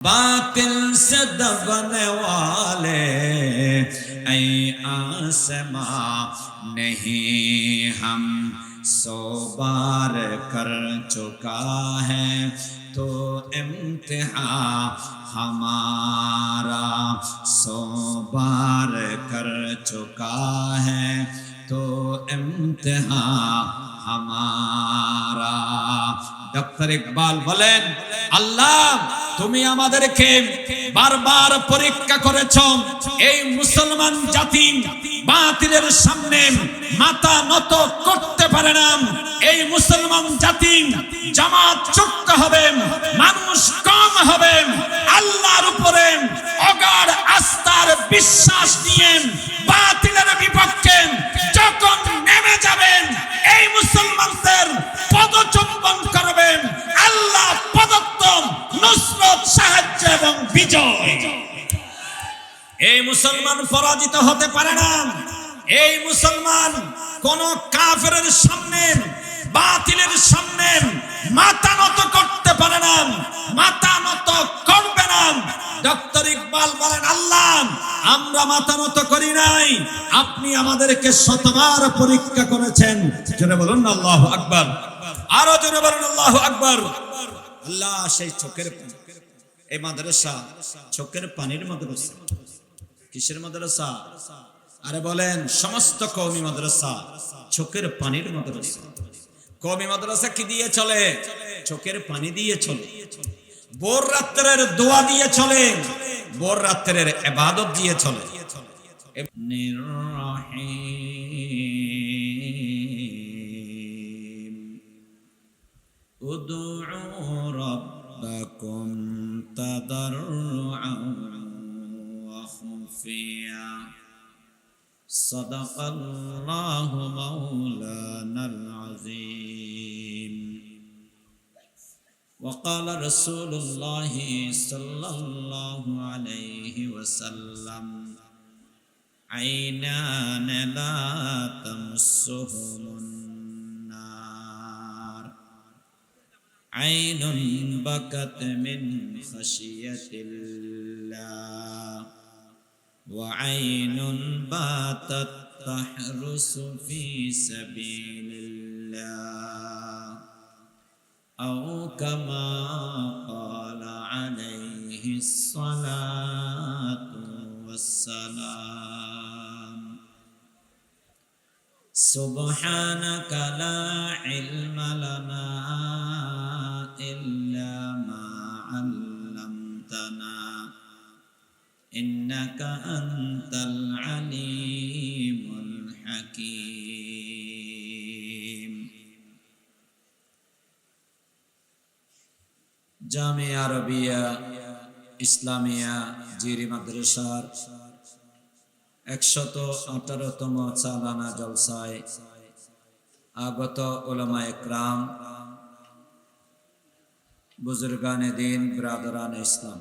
باطل سے دبنے والے اے آسماں، نہیں ہم سو بار کر چکا ہے تو امتحان ہمارا سو بار کر چکا ہے تو امتحان হামারা ডাক্তার ইকবাল বলেন, আল্লাহ, তুমি আমাদেরকে বারবার পরীক্ষা করেছ, এই মুসলমান জাতি বাতিলের সামনে মাথা নত করতে পারে না। এই মুসলমান জাতি জামাত চুক্ত হবে, মানুষ কম হবে, আল্লাহর উপরে অগাঢ় আস্থার বিশ্বাস পরাজিত হতে পারে না। এই মুসলমান কোন কাফের সামনে, বাতিলের সামনে মাথা নত করতে পারে না, মাথা নত করবে না। ডক্টর ইকবাল বলেন, আল্লাহ, আমরা মাথা নত করি নাই। আপনি আমাদেরকে শতবার পরীক্ষা করেছেন। জোরে বলুন, আল্লাহ আকবার। আরও জোরে বলুন, আল্লাহ আকবার। আল্লাহ, সেই চোখের এই মাদ্রাসা চোখের পানির মাদ্রাসা। কিসের মাদ্রাসা আরে বলেন সমস্ত কৌমি মাদ্রাসা চোখের পানির মাদ্রাসা কৌমি মাদ্রাসা কি দিয়ে চলে চোখের পানি দিয়ে চলে বোর রাত্রের দোয়া দিয়ে চলে বোর রাত্রের এবাদত দিয়ে চলে নির্রহিম ادعوا ربكم تضرعا وخفيا صدق الله مولانا العظيم وقال رسول الله صلى الله عليه وسلم عينان لا تمسهم النار عين بكت من خشية الله وعين باتت تحرس في سبيل الله. أو كما قال عليه الصلاة والسلام. سبحانك لا علم لنا إلا ما إنك أنت العليم الحكيم জামিয়া আরবিয়া ইসলামিয়া জিরি মাদ্রাসার একশত আঠারোতম চালানা জলসায় আগত ওলামা একরাম বুজুর্গানে দিন ব্রাদরান ইসলাম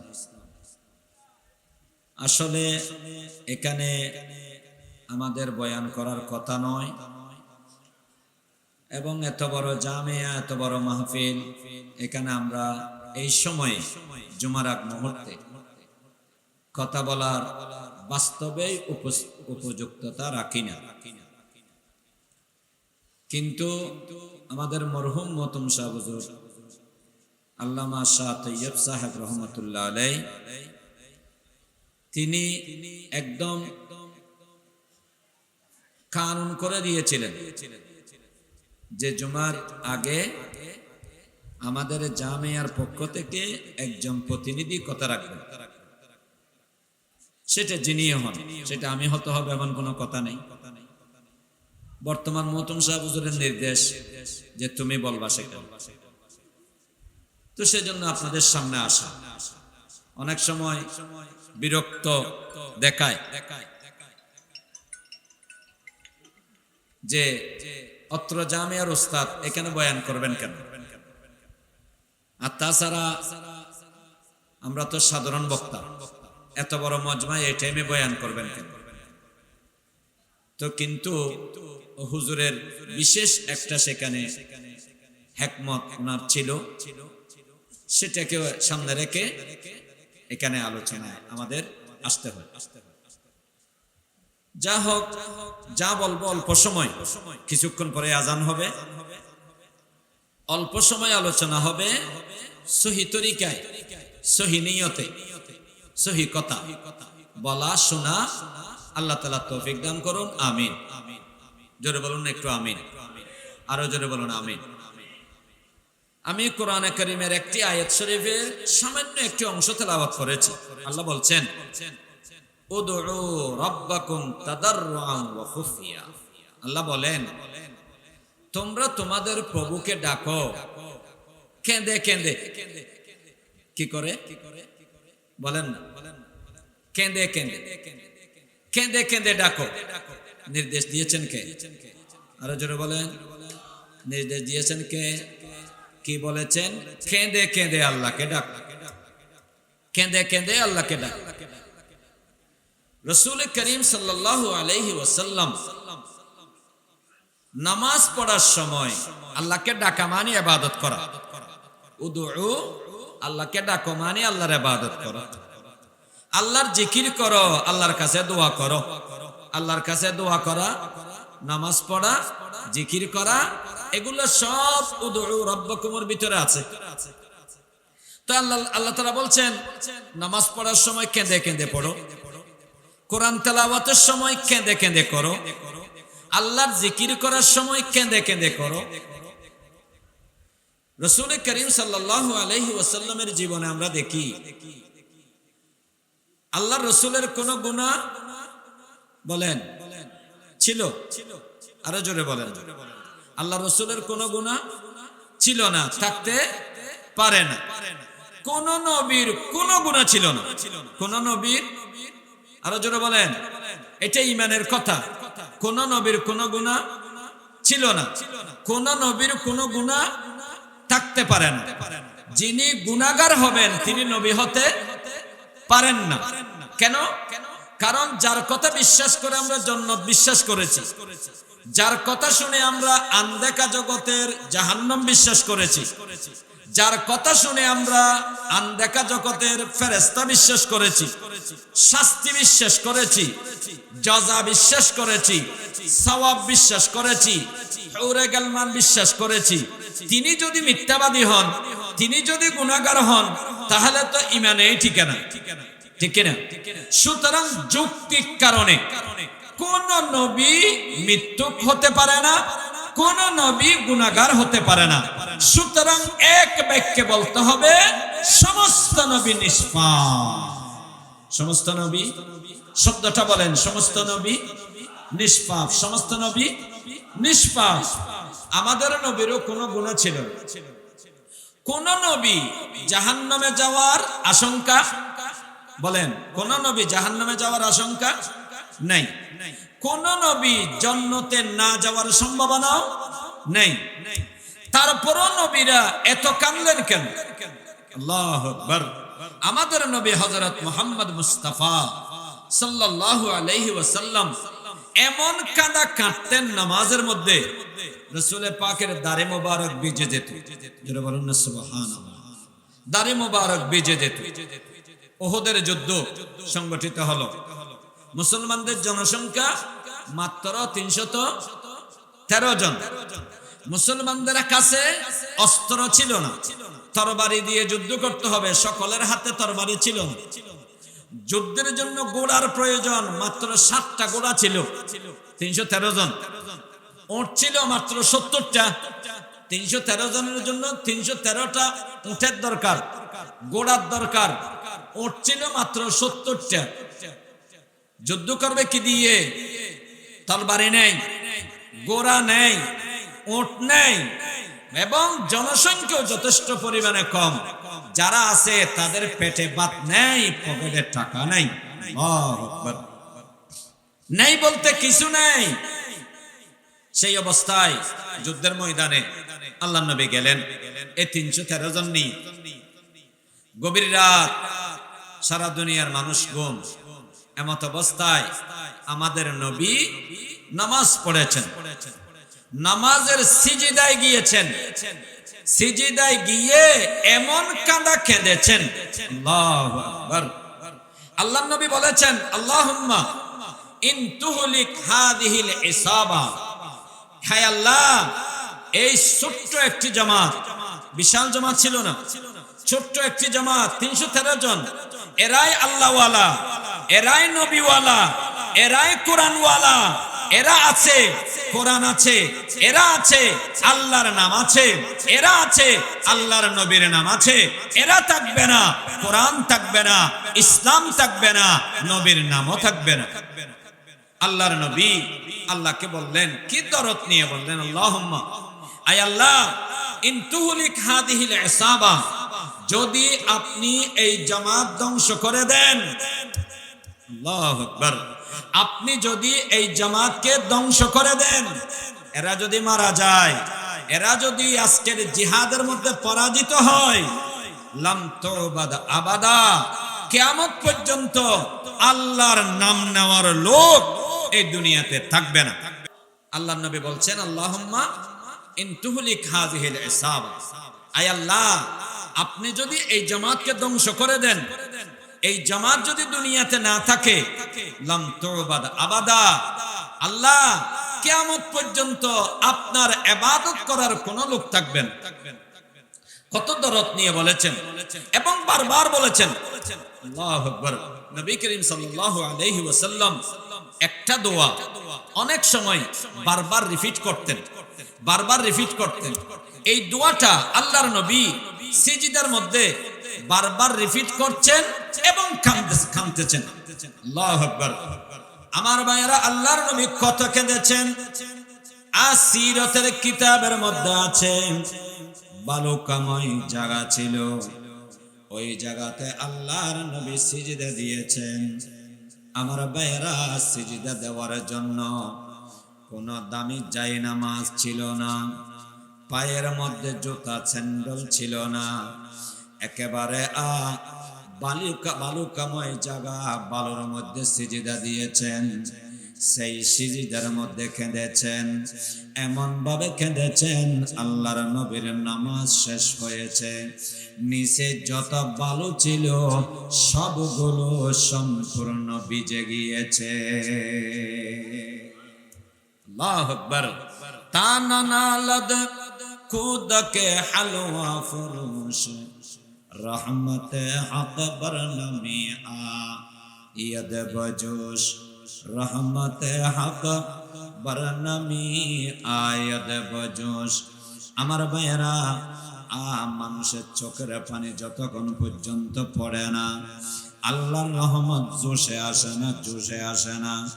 আসলে এখানে আমাদের বয়ান করার কথা নয়। এবং এত বড় জামিয়া, এত বড় মাহফিল, এখানে আমরা এই সময়ে জুমার আগ মুহূর্তে কথা বলার বাস্তবেই উপস- উপযুক্ততা রাখি না। কিন্তু আমাদের মরহুম মতম শাহ হুজুর আল্লামা শাহ তৈয়ব সাহেব রহমতুল্লাহ আলাই তিনি একদম কানুন করে দিয়েছিলেন যে জুমার আগে আমাদের জামিয়ার পক্ষ থেকে একজন প্রতিনিধি কথা রাখবেন। সেটা যিনি হন, সেটা আমি হতে হবে এমন কোনো কথা নেই। বর্তমান মতন সাহেব হুজুরের নির্দেশ যে তুমি বলবা সেটা। তো সেজন্য আপনাদের সামনে আসা। অনেক সময় বিরক্ত দেখায়। যে অত্র জামিয়ার ওস্তাদ এখানে বয়ান করবেন কেন? আর তাছাড়া আমরা তো সাধারণ বক্তা। এত বড় মজমায় এই টাইমে বয়ান করবেন কেন? তো কিন্তু হুজুরের বিশেষ একটা সেখানে হেকমত ওনার ছিল। সেটাকে সামনে রেখে এখানে আলোচনায় আমাদের আসতে হয় যা হোক, যা বলব অল্প সময়, কিছুক্ষণ পরে আজান হবে। অল্প সময় আলোচনা হবে সহি তরিকায়, সহি নিয়তে, সহি কথা। বলা, শোনা, আল্লাহ তালা তৌফিক দান করুন, আমিন। জোরে বলুন একটু আমিন। আরও জোরে বলুন আমিন। আমি কোরআনে করিমের একটি আয়াত শরীফের সামান্য একটি অংশ তেলাওয়াত করেছি। আল্লাহ বলছেন আল্লাহ বলেন, তোমরা তোমাদের প্রভুকে ডাকো। কেঁদে কেঁদে, কি করে? বলেন না। কেঁদে কেঁদে কেঁদে কেঁদে ডাকো। নির্দেশ দিয়েছেন কে? আরও জোরে বলেন। নির্দেশ দিয়েছেন কে? কি বলেছেন? কেঁদে কেঁদে আল্লাহকে ডাক। কেঁদে কেঁদে আল্লাহকে ডাক। রসুল করিম সাল্লাল্লাহু আলাইহি ওয়াসাল্লাম নামাজ পড়ার সময় আল্লাহকে ডাকা মানে ইবাদত করা। উদু, আল্লাহকে ডাকো মানে আল্লাহর ইবাদত করো। আল্লাহর জিকির করো, আল্লাহর কাছে দোয়া করো। আল্লাহর কাছে দোয়া করা, নামাজ পড়া, জিকির করা এগুলো সব উদু রব্বকুমর ভিতরে আছে। তো আল্লাহ আল্লাহ তারা বলছেন, নামাজ পড়ার সময় কেঁদে কেঁদে পড়ো। কোরআন তেলাওয়াতের সময় কেঁদে কেঁদে করো। আল্লাহর জিকির করার সময় কেঁদে কেঁদে করো। রসুল করিম সাল্লাল্লাহু আলাইহি ওয়াসাল্লামের জীবনে আমরা দেখি আল্লাহ রসুলের কোন গুণা বলেন, ছিল? আরও জোরে বলেন। আল্লাহ রসুলের কোন গুণা ছিল না, থাকতে পারে না। কোন নবীর কোন গুণা ছিল না। কোন নবীর, আরও জোরে বলেন, এটা ইমানের কথা। কোন নবীর কোন গুণা ছিল না। কোন নবীর কোন গুণা থাকতে পারে না। যিনি গুণাগার হবেন, তিনি নবী হতে পারেন না। কেন? কারণ যার কথা বিশ্বাস করে আমরা জন্নত বিশ্বাস করেছি। যার কথা শুনে আমরা আন্দেকা জগতের জাহান্নাম বিশ্বাস করেছি। যার কথা শুনে আমরা আন্দেকা জগতের ফেরেস্তা বিশ্বাস করেছি। শাস্তি বিশ্বাস করেছি। জজা বিশ্বাস করেছি। সওয়াব বিশ্বাস করেছি। গালমান বিশ্বাস করেছি। তিনি যদি মিথ্যাবাদী হন, তিনি যদি গুণাগার হন, তাহলে তো ইমানেই ঠিকানা। ঠিকানা ঠিক না সুতরাং যৌক্তিক কারণে কোন নবী মৃত্যুক হতে পারে না, কোন নবী গুণাগার হতে পারে না। সুতরাং এক বাক্যে বলতে হবে, সমস্ত নবী নিষ্পাপ। সমস্ত নবী? শব্দটা বলেন, সমস্ত নবী নিষ্পাপ। সমস্ত নবী নিষ্পাপ। আমাদের নবীরও কোনো গুণ ছিল কোন নবী জাহান্নামে যাওয়ার আশঙ্কা? বলেন, কোন নবী জাহান্নামে যাওয়ার আশঙ্কা? নেই। কোন নবী জন্নতে না যাওয়ার সম্ভাবনাও নেই। তারপরও নবীরা এত কানলেন কেন? আল্লাহ আমাদের নবী হযরত মুহাম্মদ মুস্তাফা সাল্লাল্লাহু আলাইহি ওয়াসাল্লাম এমন কাঁদা কাঁদতেন নামাজের মধ্যে রসুলের পাকের দাড়ি মোবারক বেজে যেত। যেটা বলুন না, সুবহানাল্লাহ। দাড়ি মোবারক বেজে যেত। ওহদের যুদ্ধ সংগঠিত হলো। মুসলমানদের জনসংখ্যা মাত্র তিনশত তেরো জন। মুসলমানদের কাছে অস্ত্র ছিল না। তরবারি দিয়ে যুদ্ধ করতে হবে, সকলের হাতে তরবারি ছিল যুদ্ধের জন্য গোড়ার প্রয়োজন মাত্র সাতটা গোড়া ছিল, তিনশো তেরো জন। ওট ছিল মাত্র সত্তরটা। তিনশো তেরো জনের জন্য তিনশো তেরোটা উঠের দরকার, গোড়ার দরকার। ওট ছিল মাত্র সত্তরটা। যুদ্ধ করবে কি দিয়ে? তলবারি নেই, গোড়া নেই ওট নেই, এবং জনসংখ্যাও যথেষ্ট পরিমাণে কম। যারা আছে তাদের পেটে ভাত নেই, পকেটে টাকা নেই। নেই বলতে কিছু নেই। সেই অবস্থায় যুদ্ধের ময়দানে আল্লাহ নবী গেলেন। এই তিনশো তেরো জন গভীর রাত সারা দুনিয়ার মানুষ গুম এমত অবস্থায় আমাদের নবী নামাজ পড়েছেন। নামাজের সিজিদায় গিয়েছেন। সিজিদায় গিয়ে এমন কাঁদা কেঁদেছেন। আল্লাহ নবী বলেছেন, আল্লাহুম্মা ইন তুহলিক হাদিহিল ইসাবা। হায় আল্লাহ, এই ছোট্ট একটি জামাত, বিশাল জামাত ছিল না? ছোট্ট একটি জামাত, তিনশো তেরো জন। এরাই আল্লাহওয়ালা। এরাই নবীওয়ালা, এরাই কোরআনওয়ালা, এরা আছে, কোরআন আছে, এরা আছে, আল্লাহর নাম আছে, এরা আছে, আল্লাহর নবীর নাম আছে, এরা থাকবে না, কোরআন থাকবে না, ইসলাম থাকবে না, নবীর নামও থাকবে না। আল্লাহর নবী আল্লাহকে বললেন, কি দরদ নিয়ে বললেন আল্লাহুম্মা? আয় আল্লাহ ইন তুহলিক হাদিহিল ইসাবা, যদি আপনি এই জামাত ধ্বংস করে দেন আল্লাহু আপনি যদি এই জামাতকে ধ্বংস করে দেন, এরা যদি মারা যায়, এরা যদি আজকের জিহাদের মধ্যে পরাজিত হয় আবাদা, কিয়ামত পর্যন্ত আল্লাহর নাম নেওয়ার লোক এই দুনিয়াতে থাকবে না। আল্লাহ নবী বলছেন, আল্লাহুম্মা আল্লাহ, আপনি যদি এই জামাতকে ধ্বংস করে দেন এই জামাত যদি দুনিয়াতে না থাকে আবাদা। আল্লাহ কিয়ামত পর্যন্ত আপনার ইবাদত করার কোনো লোক থাকবেন। কত দরদ নিয়ে বলেছেন এবং বারবার বলেছেন। একটা দোয়া অনেক সময় বারবার রিপিট করতেন, বারবার রিপিট করতেন। এই দোয়াটা আল্লাহর নবী সিজদার মধ্যে বারবার রিপিট করছেন এবং কাঁদতে- কাঁদতেছেন। আল্লাহু আকবার। আমার ভাইয়েরা, আল্লাহর নবী কত কেঁদেছেন? আসিরতের কিতাবের মধ্যে আছে, বালুকাময় জায়গা ছিল। ওই জায়গাতে আল্লাহর নবী সিজদা দিয়েছেন। আমার ভাইয়েরা, সিজদা দেওয়ার জন্য কোন দামি যাই নামাজ ছিল না। পায়ের মধ্যে জুতা, স্যান্ডেল ছিল না। একেবারে, আ, বালুকা, বালুকাময় জায়গা, বালুর মধ্যে সিজিদা দিয়েছেন। সেই সিজিদার মধ্যে কেঁদেছেন এমন ভাবে কেঁদেছেন আল্লাহর নবীর নামাজ শেষ হয়েছে। নিচে যত বালু ছিল, সবগুলো সম্পূর্ণ ভিজে গিয়েছে। আল্লাহ আকবার। তানা নালদ খুদ কে হালওয়া ফুরুশ। রহমত হক বরনমি আ, ইয়দ বজোশ রহমত হক বরনমি আয়দ বজোশ আমার ভাইয়েরা, আ, মানুষের চোখের পানি যতক্ষণ পর্যন্ত পড়ে না, আল্লাহর রহমত জোশে আসে না জোশে আসে না।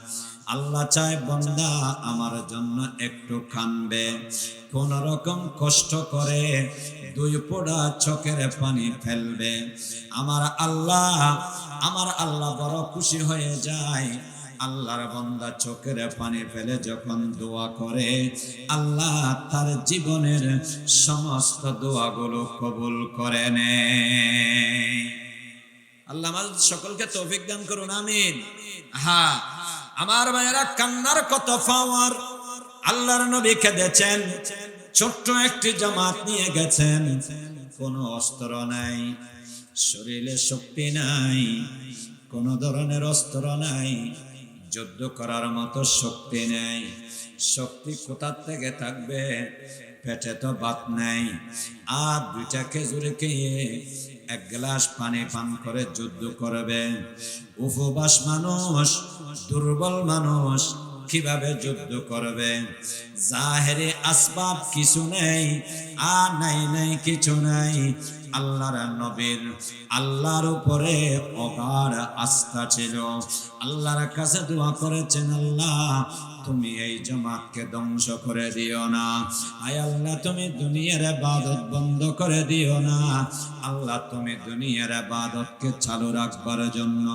আল্লাহ চায় বন্দা আমার জন্য একটু খানবে। কোন রকম কষ্ট করে দুই পোড়া চোখের পানি ফেলবে। আমার আল্লাহ আমার আল্লাহ বড় খুশি হয়ে যায়। আল্লাহর বন্দা চোখের পানি ফেলে যখন দোয়া করে, আল্লাহ তার জীবনের সমস্ত দোয়াগুলো কবুল করে নেয়। আল্লাহ আমাদের সকলকে তৌফিক দান করুন, আমিন। হ্যাঁ। আমার ভাইয়েরা কান্নার কত পাওয়ার। আল্লাহর নবী কেঁদেছেন, ছোট্ট একটি জামাত নিয়ে গেছেন। কোনো অস্ত্র নাই, শরীরে শক্তি নাই, কোন ধরনের অস্ত্র নাই, যুদ্ধ করার মতো শক্তি নেই। শক্তি কোথার থেকে থাকবে? পেটে তো ভাত নেই। আর দুইটা খেজুরে খেয়ে এক গ্লাস পানি পান করে যুদ্ধ করবে। উপবাস মানুষ, দুর্বল মানুষ কীভাবে যুদ্ধ করবে? জাহেরে আসবাব কিছু নেই, আর নাই নাই কিছু নাই। আল্লাহর নবীর, আল্লাহর উপরে অগাঢ় আস্থা ছিল। আল্লাহর কাছে দোয়া করেছেন আল্লাহ তুমি এই জমাতকে ধ্বংস করে দিও না। আয় আল্লাহ, তুমি দুনিয়ার আবাদত বন্ধ করে দিও না। আল্লাহ, তুমি দুনিয়ার আবাদতকে চালু রাখবার জন্য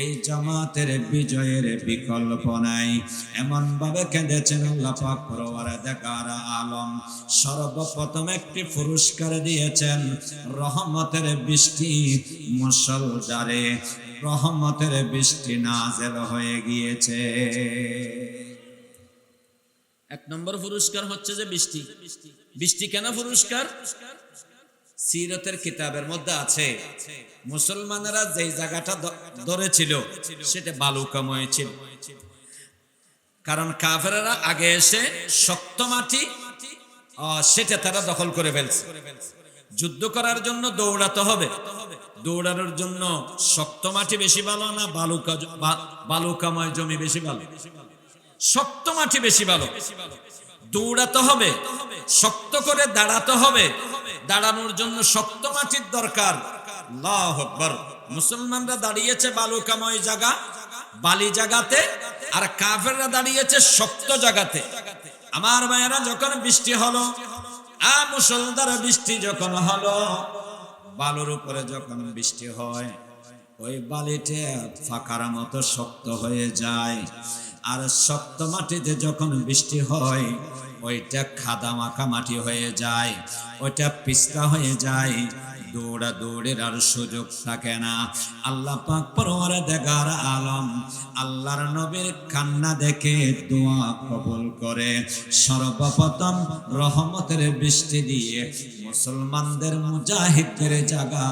এই জামাতের বিজয়ের বিকল্প নাই। এমন ভাবে কেঁদেছেন আল্লাহ পাক দেখার আলম। সর্বপ্রথম একটি পুরস্কার দিয়েছেন রহমতের বৃষ্টি মুসলদারে রহমতের বৃষ্টি নাজেল হয়ে গিয়েছে। এক নম্বর পুরস্কার হচ্ছে যে বৃষ্টি। বৃষ্টি কেন পুরস্কার? সিরতের কিতাবের মধ্যে আছে, মুসলমানেরা যেই জায়গাটা ধরেছিল, সেটা বালুকাময় ছিল। কারণ কাফেরা আগে এসে শক্ত মাটি সেটা তারা দখল করে ফেলছে। যুদ্ধ করার জন্য দৌড়াতে হবে। দৌড়ানোর জন্য শক্ত মাটি বেশি ভালো না বালুকা বালুকাময় জমি বেশি ভালো? শক্ত মাটি বেশি ভালো। দৌড়াতে হবে, শক্ত করে দাঁড়াতে হবে। দাঁড়ানোর জন্য শক্ত মাটির দরকার। মুসলমানরা দাঁড়িয়েছে বালুকাময় জায়গা, বালি জায়গাতে, আর কাফেররা দাঁড়িয়েছে শক্ত জায়গাতে। আমার মায়েরা যখন বৃষ্টি হলো, আ মুসলধারে বৃষ্টি যখন হলো, বালুর উপরে যখন বৃষ্টি হয় ওই বালিতে ফাঁকার মতো শক্ত হয়ে যায়। আর শক্ত মাটিতে যখন বৃষ্টি হয়, ওইটা খাদা মাখা মাটি হয়ে যায়, ওইটা পিস্তা হয়ে যায়। দৌড়া দৌড়ের আর সুযোগ থাকে না। আল্লাহ পাক পরমারে দেখার আলম আল্লাহর নবীর কান্না দেখে দোয়া কবুল করে। সর্বপ্রথম রহমতের বৃষ্টি দিয়ে মুসলমানদের মুজাহিদের জায়গা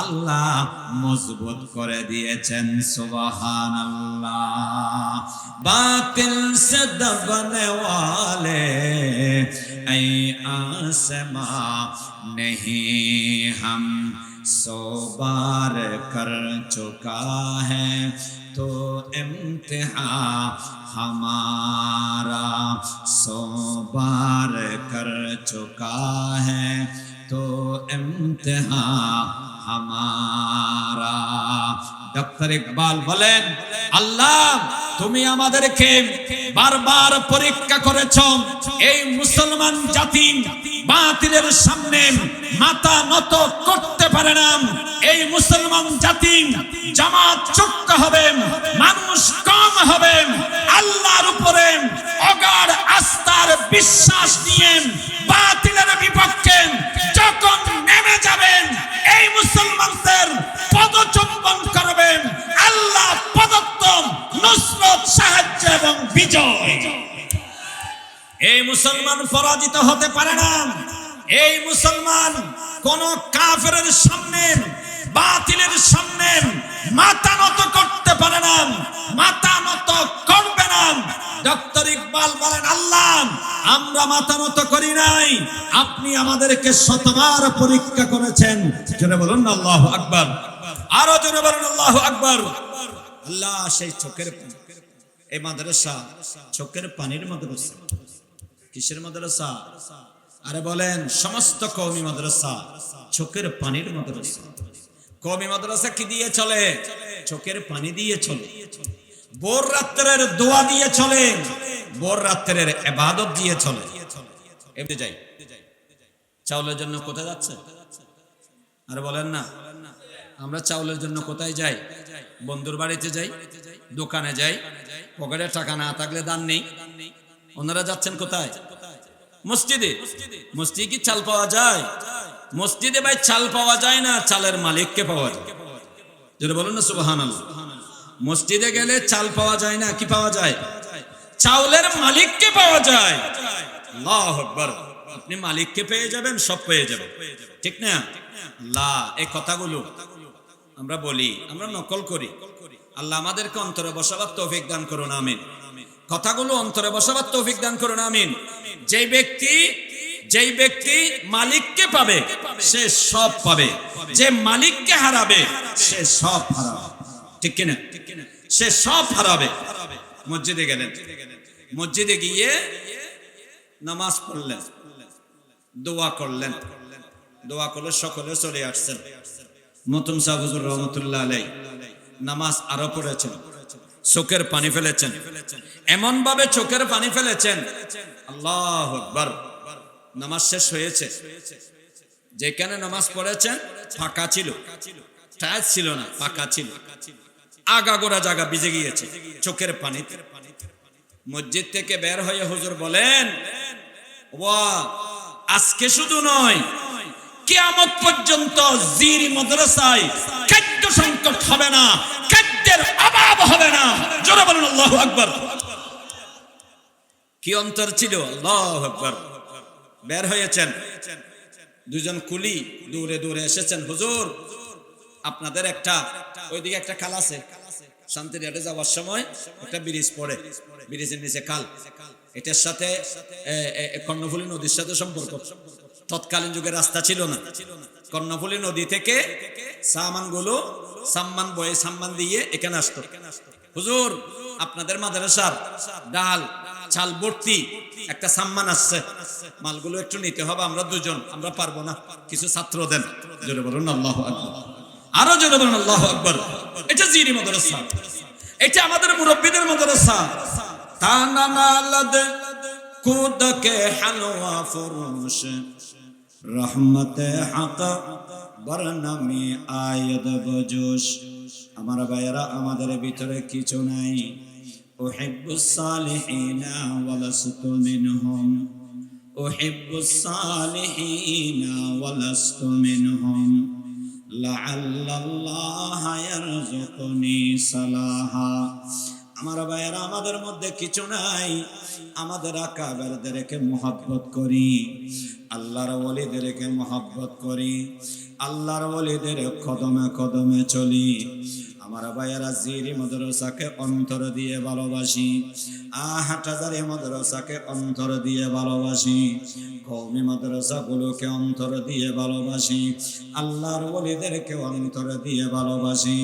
আল্লাহ মজবুত করে দিয়েছেন সুবহান আল্লাহ বাতিল সে দবনে वाले ऐ आसमां नहीं हम सौ बार कर चुका है तो इम्तिहा हमारा सौ बार कर चुका है تو امتحا ইকবাল বলেন, আল্লাহ, তুমি আমাদেরকে বারবার পরীক্ষা করেছ, এই মুসলমান জাতি বাতিলের সামনে মাথা নত করতে পারে না। এই মুসলমান জাতি জামাত চুক্ত হবে, মানুষ কম হবে। আল্লাহর উপরে অগাঢ় আস্থার বিশ্বাস নিয়ে বাতিলের বিপক্ষে যখন করবেন। আল্লাহ প্রদত্ত নুসরত, সাহায্য এবং বিজয়। এই মুসলমান পরাজিত হতে পারে না। এই মুসলমান কোন কাফের সামনে বাতিলের সামনে মাথা নত করতে পারে না, মাথা নত করবে না। ডক্টর ইকবাল বলেন, আল্লাহ, আমরা মাথা নত করি নাই। আপনি আমাদেরকে শতবার পরীক্ষা করেছেন। জোরে বলুন আল্লাহ আকবার। আরও জোরে বলুন, আল্লাহ আকবার। আল্লাহ, সেই চোখের। এই মাদ্রাসা চোখের পানির মাদ্রাসা। কিসের মাদ্রাসা? আরে বলেন, সমস্ত কওমি মাদ্রাসা চোখের পানির মাদ্রাসা। কওমি মাদ্রাসা কি দিয়ে চলে? চোখের পানি দিয়ে চলে। বোর রাত্রের দোয়া দিয়ে চলে। বোর রাত্রের এবাদত দিয়ে চলে। এমনি যাই। চাউলের জন্য কোথায় যাচ্ছে? আরে বলেন না, আমরা চাউলের জন্য কোথায় যাই? বন্ধুর বাড়িতে যাই, দোকানে যাই, পকেটে টাকা না থাকলে দান নেই। ওনারা যাচ্ছেন কোথায়? মসজিদে। মসজিদে কি চাল পাওয়া যায়? মসজিদে ভাই চাল পাওয়া যায় না, চালের মালিককে পাওয়া যায়। যেটা বলুন না সুবাহান মসজিদে গেলে চাল পাওয়া যায় না, কি পাওয়া যায়? চাউলের মালিককে পাওয়া যায়। আপনি মালিককে পেয়ে যাবেন, সব পেয়ে যাবেন। ঠিক না? লা, এই কথাগুলো আমরা বলি, আমরা নকল করি। আল্লাহ আমাদেরকে অন্তরে বসাবার তৌফিক দান করুন, আমিন। কথাগুলো অন্তরে বসাবার তৌফিক দান করুন, আমিন। যে ব্যক্তি যেই ব্যক্তি মালিককে পাবে, সে সব পাবে। যে মালিককে হারাবে, সে সব হারাবে। ঠিক কিনা? সে সব হারাবে। মসজিদে গেলেন। মসজিদে গিয়ে নামাজ পড়লেন। দোয়া করলেন। দোয়া করলে সকলে চলে আসছেন। মতুম সাহুজুর রহমতুল্লাহ আলাই নামাজ আরও পড়েছেন। চোখের পানি ফেলেছেন। এমন ভাবে চোখের পানি ফেলেছেন। আল্লাহ আকবার। নামাজ শেষ হয়েছে। যেখানে নামাজ পড়েছেন, ফাঁকা ছিল। টায়ার ছিল না, ফাঁকা ছিল। আগাগোড়া জায়গা ভিজে গিয়েছে, চোখের পানিতে। মসজিদ থেকে বের হয়ে হুজুর বলেন আজকে শুধু নয়, কিয়ামত পর্যন্ত জিরি মাদ্রাসায় খাদ্য সংকট হবে না, খাদ্যের অভাব হবে না। জোরে বলুন, আল্লাহু আকবার। কি অন্তর ছিল? আল্লাহু আকবার। বের হয়েছেন। দুজন কুলি দূরে দূরে এসেছেন। হুজুর, আপনাদের একটা, ওইদিকে একটা খাল আছে। শান্তিরিয়াটে যাওয়ার সময় একটা ব্রিজ পড়ে। ব্রিজের নিচে খাল। এটার সাথে কর্ণফুলী নদীর সাথে সম্পর্ক। তৎকালীন যুগে রাস্তা ছিল না। কর্ণফুলী নদী থেকে সামানগুলো সাম্মান বয়ে সাম্মান দিয়ে এখানে আসতো। হুজুর, আপনাদের মাদ্রাসার ডাল চাল ভর্তি একটা সাম্মান আসছে। মালগুলো একটু নিতে হবে, আমরা দুজন, আমরা পারব না। কিছু ছাত্র দেন। জোরে বলুন, আল্লাহ আকবর। আরও জোরে বলুন, আল্লাহ আকবর। এটা জিরি মাদ্রাসা। এটা আমাদের মুরব্বীদের মাদ্রাসা। আমার ভাইয়েরা, আমাদের ভিতরে কিছু নাই। أحب الصالحين ولست منهم أحب الصالحين ولست منهم لعل الله يرزقني صلاحا আমার ভাইয়েরা আমাদের মধ্যে কিছু নাই আমাদের আকাবেরদেরকে মোহাব্বত করি আল্লাহর ওলিদেরকে মোহাব্বত করি আল্লাহর ওলিদের কদমে কদমে চলি আমার ভাইয়েরা জিরি মদরসাকে অন্তর দিয়ে ভালোবাসি আহাটাজারি মদরসাকে অন্তর দিয়ে ভালোবাসি কৌমি মাদ্রাসাগুলোকে অন্তর দিয়ে ভালোবাসি, আল্লাহর ওলিদেরকে অন্তর দিয়ে ভালোবাসি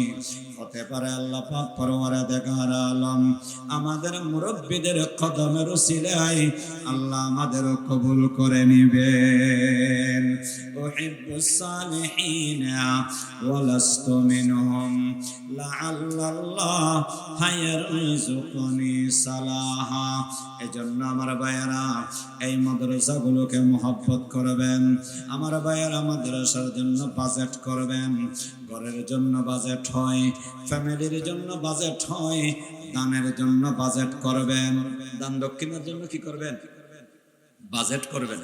হতে পারে আল্লাহ পাক পরমারে দেখার আলম আমাদের মুরব্বীদের কদমের উসিলায় আল্লাহ আমাদের কবুল করে নিবেন أحب الصالحين ولست منهم لعل الله يرزقني صلاحا এজন্য আমার ভাইয়েরা এই মাদ্রাসাগুলোকে মহব্বত করবেন আমার ভাইয়েরা মাদ্রাসার জন্য বাজেট করবেন ঘরের জন্য বাজেট হয়, ফ্যামিলির জন্য বাজেট হয়, দানের জন্য বাজেট করবেন। দান দক্ষিণের জন্য কি করবেন? বাজেট করবেন।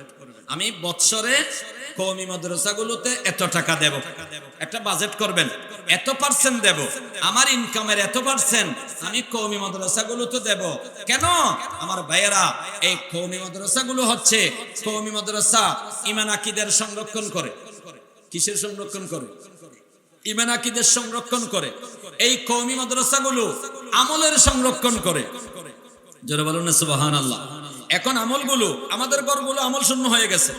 আমি বৎসরে কৌমি মাদ্রাসাগুলোতে এত টাকা দেব। একটা বাজেট করবেন। এত পার্সেন্ট দেব। আমার ইনকামের এত পার্সেন্ট আমি কৌমি মাদ্রাসাগুলোতে দেব। কেন? আমার ভাইয়েরা, এই কৌমি মাদ্রাসাগুলো হচ্ছে কৌমি মাদ্রাসা ইমান আকিদের সংরক্ষণ করে। কিসের সংরক্ষণ করে? ইমান আকিদের সংরক্ষণ করে। এই কৌমি মাদ্রাসাগুলো আমলের সংরক্ষণ করে। জোরে বলুন না এখন আমলগুলো, আমাদের ঘরগুলো আমল শূন্য হয়ে গেছে।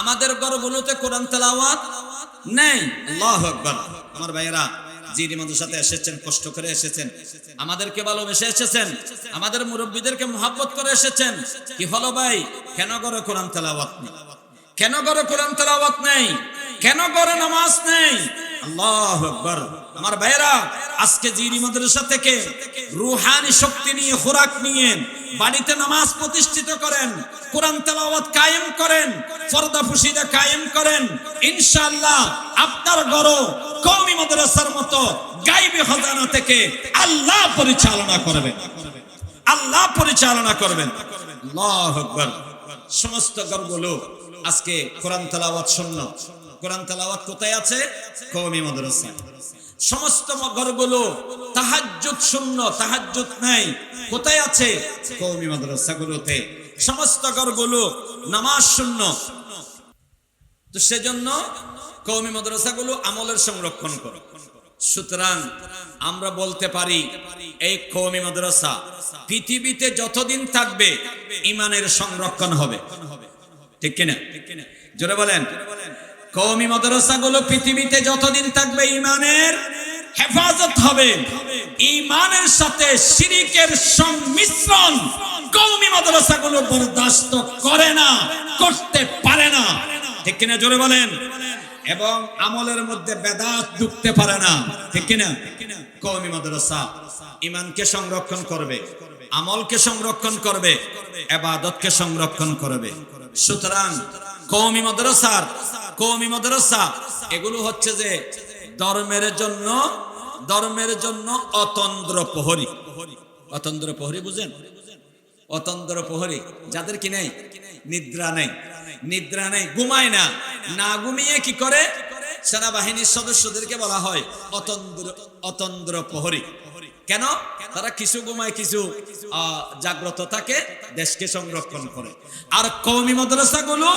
আমাদের ঘরগুলোতে কোরআন তেলাওয়াত নেই। আল্লাহ আকবার। আমার ভাইয়েরা, যিনি আমাদের সাথে এসেছেন, কষ্ট করে এসেছেন, আমাদেরকে ভালোবেসে এসেছেন, আমাদের মুরব্বীদেরকে মোহাব্বত করে এসেছেন, কি হলো ভাই? কেন করে কোরআন তেলাওয়াত নেই? কেন করে কোরআন তেলাওয়াত নেই? কেন করে নামাজ নেই? আল্লাহ আকবার। আমার ভাইরা আজকে জিরি মাদ্রাসা থেকে রুহানি শক্তি নিয়ে, খোরাক নিয়ে বাড়িতে নামাজ প্রতিষ্ঠিত করেন, কোরআন তেলাওয়াত কায়েম করেন, পর্দা ফুসিদা কায়েম করেন, ইনশাআল্লাহ আপনার ঘর কওমি মাদ্রাসার মতো গাইবে খাজানা থেকে আল্লাহ পরিচালনা করবেন আল্লাহ পরিচালনা করবেন। আল্লাহ আকবার। সমস্ত ঘরগুলো আজকে কোরআন তেলাওয়াত শূন্য। কোরআন তেলাওয়াত কোথায় আছে? কওমি মাদ্রাসা সমস্ত ঘরগুলো তাহাজ্জুদ শূন্য, তাহাজ্জুদ নাই। কোথায় আছে? কওমি মাদ্রাসাগুলোতে। সমস্ত ঘরগুলো নামাজ শূন্য। তো সেজন্য কওমি মাদ্রাসাগুলো আমলের সংরক্ষণ করো। সুতরাং আমরা বলতে পারি, এই কওমি মাদ্রাসা পৃথিবীতে যতদিন থাকবে ইমানের সংরক্ষণ হবে। ঠিক কিনা? জোরে বলেন। কওমি মাদ্রাসাগুলো পৃথিবীতে যতদিন থাকবে ইমানের হেফাজত হবে। ইমানের সাথে শিরিকের সংমিশ্রণ কওমি মাদ্রাসাগুলো বরদাস্ত করে না, করতে পারে না। ঠিক কিনা জোরে বলেন? এবং আমলের মধ্যে বেদাত ঢুকতে পারে না। ঠিক কিনা? কওমি মাদ্রাসা ইমানকে সংরক্ষণ করবে, আমলকে সংরক্ষণ করবে, এবাদতকে সংরক্ষণ করবে। সুতরাং কওমি মাদ্রাসার, কওমি মাদ্রাসা এগুলো হচ্ছে যে ধর্মের জন্য ধর্মের জন্য অতন্দ্র প্রহরী। অতন্দ্র প্রহরী বুঝেন? অতন্দ্র প্রহরী। যাদের কি নেই? নিদ্রা নেই। নিদ্রা নেই, ঘুমায় না। না ঘুমিয়ে কি করে? সেনাবাহিনীর সদস্যদেরকে বলা হয় অতন্দ্র অতন্দ্র প্রহরী। কেন? তারা কিছু ঘুমায়, কিছু জাগ্রত থাকে, দেশকে সংরক্ষণ করে। আর কৌমি মাদ্রাসাগুলো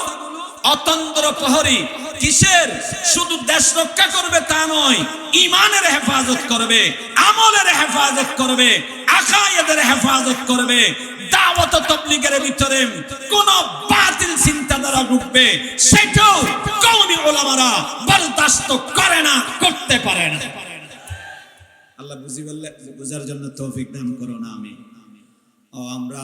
অতন্ত্র প্রহরী। কিসের? শুধু দেশ রক্ষা করবে তা নয় ইমানের হেফাজত করবে, আমলের হেফাজত করবে, আকায়েদের হেফাজত করবে। দাওয়াত তবলিগের ভিতরে কোন বাতিল চিন্তাধারা ঢুকবে, সেটাও কওমি ওলামারা বরদাস্ত করে না, করতে পারে না। আল্লাহ বুঝি বললে, বুঝার জন্য তৌফিক দান করো না আমি। ও, আমরা